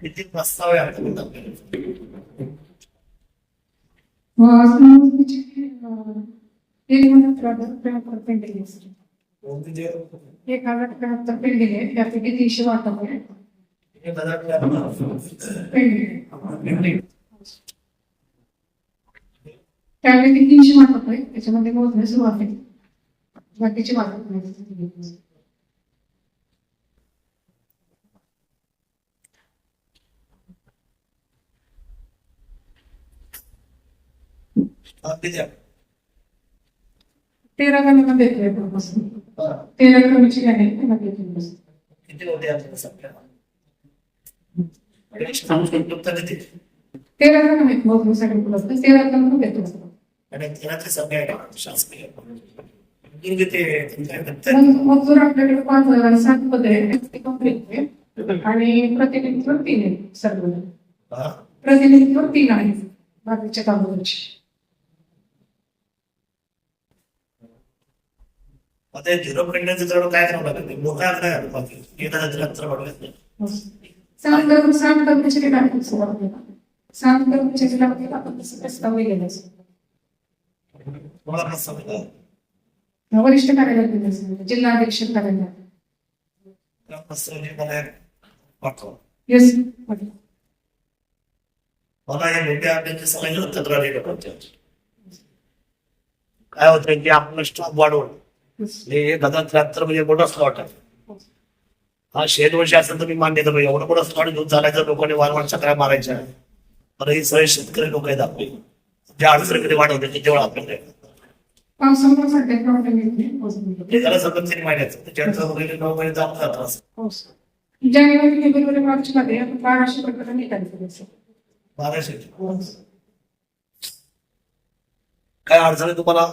किती प्रस्ताव एक हजार त्र्याहत्तर पेंडिंग आहे त्यापैकी तीनशे वाटप आहे. एक हजार त्यापैकी तीनशे वाटप आहे. त्याच्यामध्ये मोजणे सुरुवात आहे. बाकीचे वाटप नाही हा, किती आहे? तेरा जणांना देतोय प्रपोजल हा. तेरा त्यांना देतोय किती होते आपल्याला सगळ्या तेरा आहेत मोजण्यासाठी उपलब्ध तेरा जणांना देतो आणि तेराचे सगळे? शासकीय किती किती आहे? तुमच्या इकडे? मग मग जर आपल्याकडे पाच हजार सात पद आहे. आणि प्रतिनिधित्व तीन आहे सर्व? प्रतिनिधित्व तीन आहे बाकीच्या कामावरची आता हे झिरो जवळ काय करावं लागेल? काय वाढवले सात दर सात कर्मचारी लागतील सर आपल्याला सात कर्मचारी लागतील आपण तसं प्रस्ताव गेला तुम्हाला प्रस्ताव आहे का? वरिष्ठ कार्यालयात दिलं असेल. जिल्हाध्यक्ष कार्यालयात. त्या प्रस्तावाची मला एक पाठवा. येस मला हे मोठ्या त्यांची सगळ्यांची तक्रारी करते काय होतं की आपण स्टॉप हे हजार त्र्याहत्तर म्हणजे मोठा स्लॉट आहे. हा शेत वर्षी असेल तर मी मान्य करतो एवढं मोठं स्लॉट घेऊन चालायचं लोकांनी वारंवार चक्रा मारायच्या. तर हे सगळे शेतकरी लोक आहेत आपले. ज्या अडचणी कधी वाढवते ते तेवढं आपल्याकडे? तरी वगैरे नऊ महिने जाऊन जातात. हो सर. जानेवारी फेब्रुवारी मार्च मध्ये आपण बाराशे. बाराशे काय अडचणी तुम्हाला?